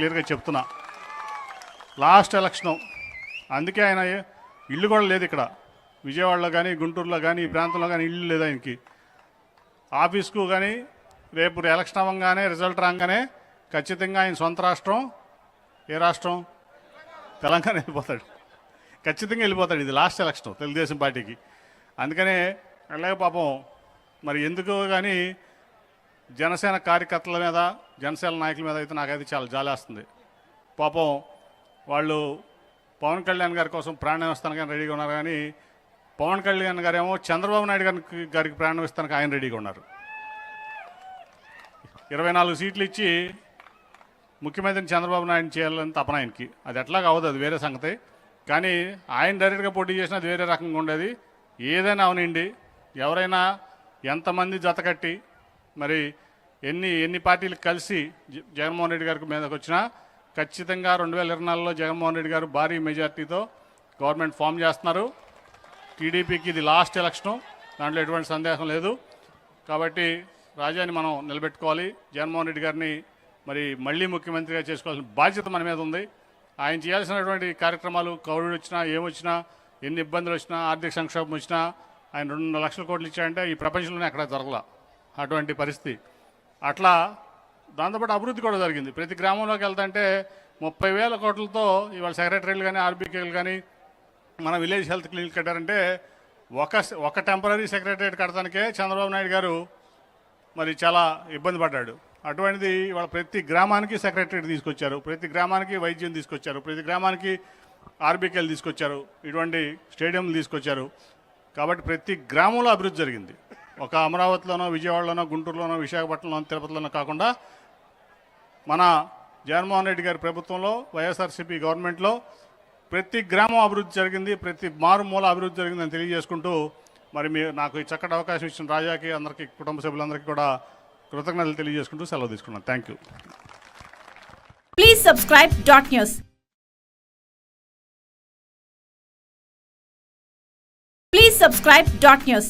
క్లియర్గా చెప్తున్నా. Last election. అందుకే ఆయన ఇల్లు కూడా లేదు ఇక్కడ. విజయవాడలో కానీ గుంటూరులో కానీ ఈ ప్రాంతంలో కానీ ఇల్లు లేదు ఆయనకి. ఆఫీస్కు కానీ రేపు ఎలక్షన్ అవ్వగానే రిజల్ట్ రాగానే ఖచ్చితంగా ఆయన సొంత రాష్ట్రం. ఏ రాష్ట్రం? తెలంగాణ వెళ్ళిపోతాడు. ఖచ్చితంగా వెళ్ళిపోతాడు. ఇది లాస్ట్ ఎలక్షన్ తెలుగుదేశం పార్టీకి. అందుకనే అలాగే పాపం. మరి ఎందుకు కానీ జనసేన కార్యకర్తల మీద జనసేన నాయకుల మీద అయితే నాకైతే చాలా జాలేస్తుంది. పాపం వాళ్ళు పవన్ కళ్యాణ్ గారి కోసం ప్రాణం కానీ రెడీగా ఉన్నారు కానీ పవన్ కళ్యాణ్ గారు ఏమో చంద్రబాబు నాయుడు గారికి గారికి ప్రాణం ఇస్తానికి ఆయన రెడీగా ఉన్నారు. ఇరవై నాలుగు సీట్లు ఇచ్చి ముఖ్యమంత్రిని చంద్రబాబు నాయుడు చేయాలని తపన ఆయనకి. అది ఎట్లాగా అవ్వదు అది వేరే సంగతి. కానీ ఆయన డైరెక్ట్గా పోటీ చేసినా అది వేరే రకంగా ఉండేది. ఏదైనా అవనండి ఎవరైనా ఎంతమంది జతకట్టి మరి ఎన్ని ఎన్ని పార్టీలు కలిసి జగన్మోహన్ రెడ్డి గారికి మీదకి వచ్చినా ఖచ్చితంగా రెండు వేల ఇరవై నాలుగులో జగన్మోహన్ రెడ్డి గారు భారీ మెజార్టీతో గవర్నమెంట్ ఫామ్ చేస్తున్నారు. టీడీపీకి ఇది లాస్ట్ ఎలక్షను. దాంట్లో ఎటువంటి సందేహం లేదు. కాబట్టి రాజాని మనం నిలబెట్టుకోవాలి. జగన్మోహన్ రెడ్డి గారిని మరి మళ్ళీ ముఖ్యమంత్రిగా చేసుకోవాల్సిన బాధ్యత మన మీద ఉంది. ఆయన చేయాల్సినటువంటి కార్యక్రమాలు కోవిడ్ వచ్చినా ఏమొచ్చినా ఎన్ని ఇబ్బందులు వచ్చినా ఆర్థిక సంక్షోభం వచ్చినా ఆయన రెండు లక్షల కోట్లు ఇచ్చాడంటే ఈ ప్రపంచంలోనే అక్కడ జరగల అటువంటి పరిస్థితి. అట్లా దాంతోపాటు అభివృద్ధి కూడా జరిగింది. ప్రతి గ్రామంలోకి వెళ్తుంటే ముప్పై వేల కోట్లతో ఇవాళ సెక్రటరీలు కానీ ఆర్బీకేలు కానీ మన విలేజ్ హెల్త్ క్లినిక్ కట్టారంటే ఒక ఒక టెంపరీ సెక్రటరేట్ కట్టడానికే చంద్రబాబు నాయుడు గారు మరి చాలా ఇబ్బంది పడ్డాడు. అటువంటిది ఇవాళ ప్రతి గ్రామానికి సెక్రటరీ తీసుకొచ్చారు. ప్రతి గ్రామానికి వైద్యం తీసుకొచ్చారు. ప్రతి గ్రామానికి ఆర్బీకేలు తీసుకొచ్చారు. ఇటువంటి స్టేడియంలు తీసుకొచ్చారు. కాబట్టి ప్రతి గ్రామంలో అభివృద్ధి జరిగింది. ఒక అమరావతిలోనో విజయవాడలోనో గుంటూరులోనో విశాఖపట్నంలోనో తిరుపతిలోనో కాకుండా మన జగన్మోహన్ రెడ్డి గారి ప్రభుత్వంలో వైఎస్ఆర్సీపీ గవర్నమెంట్లో ప్రతి గ్రామం అభివృద్ధి జరిగింది ప్రతి మారుమూల అభివృద్ధి జరిగిందని తెలియజేసుకుంటూ మరి మీ నాకు ఈ చక్కటి అవకాశం ఇచ్చిన రాజాకి అందరికీ కుటుంబ సభ్యులందరికీ కూడా కృతజ్ఞతలు తెలియజేసుకుంటూ సెలవు తీసుకున్నాను. Thank you please subscribe dot news please subscribe dot news.